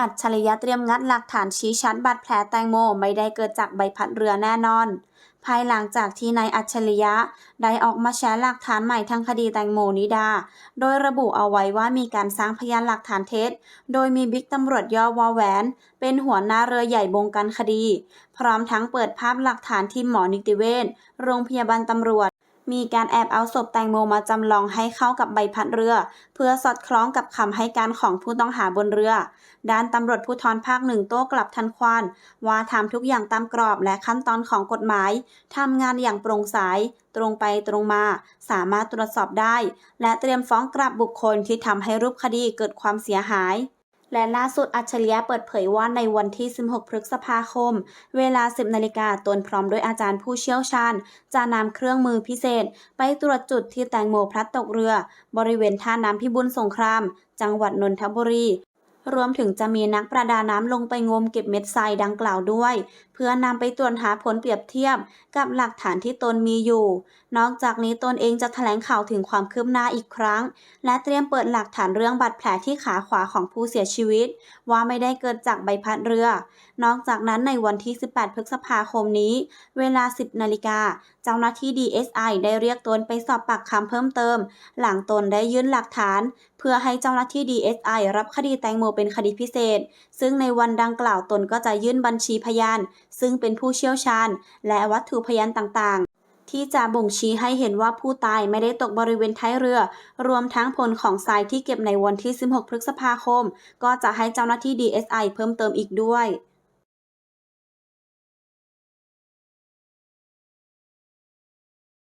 อัจฉริยะเตรียมงัดหลักฐานชี้ชัดบาดแผลแตงโมไม่ได้เกิดจากใบพัดเรือแน่นอน ภายหลังจากที่นายอัจฉริยะได้ออกมาแชร์หลักฐานใหม่ทางคดีแตงโมนิดา โดยระบุเอาไว้ว่ามีการสร้างพยานหลักฐานเท็จ โดยมีบิ๊กตำรวจย่อวอแหวน เป็นหัวหน้าเรือใหญ่บงการคดี พร้อมทั้งเปิดภาพหลักฐานที่หมอนิติเวชโรงพยาบาลตำรวจ มีการแอบเอาศพแตงโมมาจำลองให้เข้ากับใบพัดเรือ เพื่อสอดคล้องกับคำให้การของผู้ต้องหาบนเรือ ด้านตำรวจภูธรภาคหนึ่งโต้กลับทันควัน ว่าทำทุกอย่างตามกรอบและขั้นตอนของกฎหมายทำงานอย่างโปร่งใสตรงไปตรงมา สามารถตรวจสอบได้ และเตรียมฟ้องกลับบุคคลที่ทำให้รูปคดีเกิดความเสียหาย และล่าสุดอัจฉริยะเปิดเผยว่าในวันที่ 16 พฤษภาคม เวลา 10 นาฬิกาตนพร้อมด้วยอาจารย์ผู้เชี่ยวชาญ จะนำเครื่องมือพิเศษ ไปตรวจจุดที่แตงโมพลัดตกเรือ บริเวณท่าน้ำพิบูลสงคราม จังหวัดนนทบุรี รวมถึงจะมีนักประดาน้ำลงไปงมเก็บเม็ดทรายดังกล่าวด้วย เพื่อนำไปตรวจหาผลเปรียบเทียบกับหลักฐานที่ตนมีอยู่ นอกจากนี้ตนเองจะแถลงข่าวถึงความคืบหน้าอีกครั้ง และเตรียมเปิดหลักฐานเรื่องบาดแผลที่ขาขวาของผู้เสียชีวิต ว่าไม่ได้เกิดจากใบพัดเรือ นอกจากนั้นในวันที่ 18 พฤษภาคมนี้ เวลา 10 นาฬิกา เจ้าหน้าที่ DSI ได้เรียกตนไปสอบปากคำเพิ่มเติม หลังตนได้ยื่นหลักฐาน พื่อให้เจ้าหน้าที่ DSI รับคดีแตงโมเป็นคดีพิเศษ ซึ่งในวันดังกล่าวตนก็จะยื่นบัญชีพยาน ซึ่งเป็นผู้เชี่ยวชาญ และวัตถุพยานต่างๆ ที่จะบ่งชี้ให้เห็นว่าผู้ตายไม่ได้ตกบริเวณท้ายเรือ รวมทั้งผลของทรายที่เก็บในวันที่ 16 พฤษภาคม ก็จะให้เจ้าหน้าที่ DSI เพิ่มเติมอีกด้วย